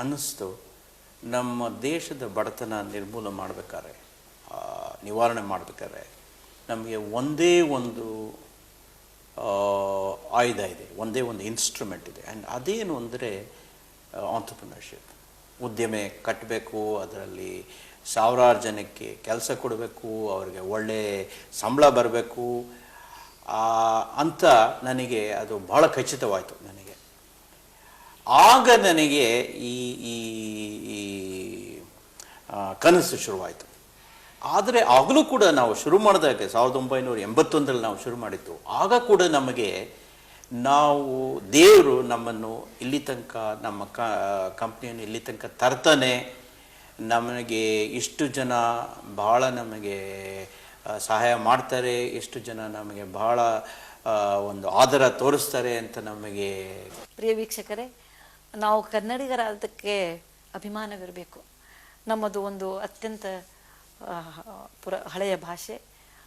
ಅನ್ನಿಸ್ತು, ನಮ್ಮ ದೇಶದ ಬಡತನ ನಿರ್ಮೂಲ ಮಾಡಬೇಕಾದ್ರೆ ನಿವಾರಣೆ ಮಾಡಬೇಕಾದ್ರೆ ನಮಗೆ ಒಂದೇ ಒಂದು ಆಯುಧ ಇದೆ, ಒಂದೇ ಒಂದು ಇನ್ಸ್ಟ್ರೂಮೆಂಟ್ ಇದೆ. ಆ್ಯಂಡ್ ಅದೇನು ಅಂದರೆ ಆಂಟ್ರಪ್ರಿನರ್ಶಿಪ್ ಉದ್ಯಮೆ ಕಟ್ಟಬೇಕು, ಅದರಲ್ಲಿ ಸಾವಿರಾರು ಜನಕ್ಕೆ ಕೆಲಸ ಕೊಡಬೇಕು, ಅವರಿಗೆ ಒಳ್ಳೆ ಸಂಬಳ ಬರಬೇಕು. ಅಂತ ನನಗೆ ಅದು ಬಹಳ ಖಚಿತವಾಯಿತು. ಆಗ ನನಗೆ ಈ ಈ ಕನಸು ಶುರುವಾಯಿತು. ಆದರೆ ಆಗಲೂ ಕೂಡ ನಾವು ಶುರು ಮಾಡಿದಾಗ ಸಾವಿರದ ಒಂಬೈನೂರ ಎಂಬತ್ತೊಂದರಲ್ಲಿ ನಾವು ಶುರು ಮಾಡಿದ್ದು. ಆಗ ಕೂಡ ನಮಗೆ ನಾವು ದೇವರು ನಮ್ಮನ್ನು ಇಲ್ಲಿ ತನಕ, ನಮ್ಮ ಕ, ಕಂಪ್ನಿಯನ್ನು ಇಲ್ಲಿ ತನಕ ತರ್ತಾನೆ, ನಮಗೆ ಇಷ್ಟು ಜನ ಬಹಳ ನಮಗೆ ಸಹಾಯ ಮಾಡ್ತಾರೆ, ಇಷ್ಟು ಜನ ನಮಗೆ ಬಹಳ ಒಂದು ಆದರ ತೋರಿಸ್ತಾರೆ ಅಂತ ನಮಗೆ ಪ್ರಿಯ ವೀಕ್ಷಕರೇ ನಾವು ಕನ್ನಡಿಗರಾದಕ್ಕೆ ಅಭಿಮಾನವಿರಬೇಕು. ನಮ್ಮದು ಒಂದು ಅತ್ಯಂತ ಪುರ, ಹಳೆಯ ಭಾಷೆ.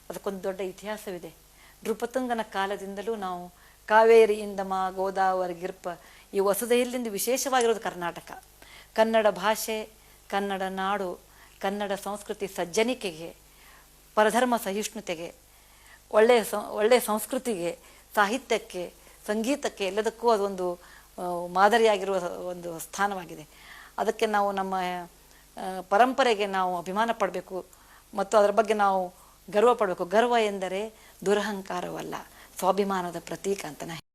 ಅದಕ್ಕೊಂದು ದೊಡ್ಡ ಇತಿಹಾಸವಿದೆ. ನೃಪತುಂಗನ ಕಾಲದಿಂದಲೂ ನಾವು ಕಾವೇರಿಯಿಂದ ಮಾ ಗೋದಾವರಿ ಗಿರ್ಪ ಈ ವಸುದೆಯಲ್ಲಿಂದ ವಿಶೇಷವಾಗಿರೋದು ಕರ್ನಾಟಕ. ಕನ್ನಡ ಭಾಷೆ, ಕನ್ನಡ ನಾಡು, ಕನ್ನಡ ಸಂಸ್ಕೃತಿ ಸಜ್ಜನಿಕೆಗೆ, ಪರಧರ್ಮ ಸಹಿಷ್ಣುತೆಗೆ, ಒಳ್ಳೆಯ ಸ, ಒಳ್ಳೆಯ ಸಂಸ್ಕೃತಿಗೆ, ಸಾಹಿತ್ಯಕ್ಕೆ, ಸಂಗೀತಕ್ಕೆ ಎಲ್ಲದಕ್ಕೂ ಅದೊಂದು ಮಾದರಿಯಾಗಿರುವ ಒಂದು ಸ್ಥಾನವಾಗಿದೆ. ಅದಕ್ಕೆ ನಾವು ನಮ್ಮ ಪರಂಪರೆಗೆ ನಾವು ಅಭಿಮಾನ ಪಡಬೇಕು ಮತ್ತು ಅದರ ಬಗ್ಗೆ ನಾವು ಗರ್ವ ಪಡಬೇಕು. ಗರ್ವ ಎಂದರೆ ದುರಹಂಕಾರವಲ್ಲ, ಸ್ವಾಭಿಮಾನದ ಪ್ರತೀಕ ಅಂತ